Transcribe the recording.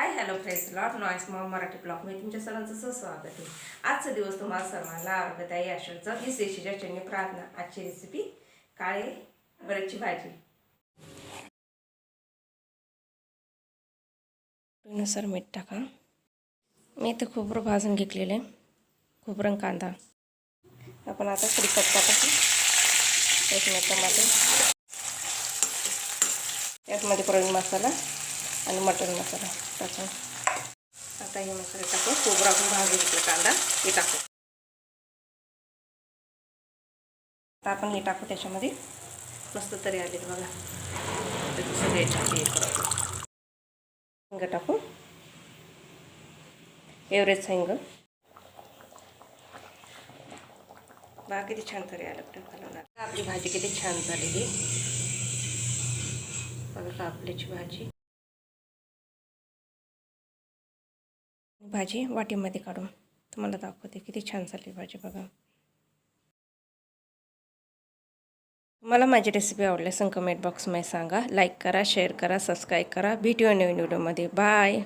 Hi hello friends lot noise mom Marathi ब्लॉगमध्ये तुमच्या सर्वांचं सुस्वागत आहे. आजचा दिवस तुम्हाला सर्वांना आरोग्यदायी आश्रमचा वीस देशीच्या चटणी प्रार्थना आजची रेसिपी काळे बरेचची भाजी. नुसार मीठ टाका. मी इथं खोबरं भाजून घेतलेलं आहे. खोबरं कांदा. आपण आता कढीपत्ता टाकू. त्याच्यामध्ये टमाटे. प्रवीण मसाला. आणि मटण मसाला टाकून. आता हे मसाले टाकून खोबरं भाजून घेतलं कांदा. हे टाकू. आता आपण हे टाकू त्याच्यामध्ये. मस्त तरी आले बघा. सगळे हे करू. हिंग टाकू एवरेज हिंग. बघा किती छान तरी आलं आपल्या आपली भाजी किती छान झालेली. बघा कापल्याची भाजी. भाजी वाटीमध्ये काढून तुम्हाला दाखवते किती छान झाली भाजी बघा. मला माझी रेसिपी आवडली कमेंट बॉक्समध्ये सांगा. लाईक करा शेअर करा सबस्क्राईब करा. भेटूया नवीन व्हिडिओमध्ये बाय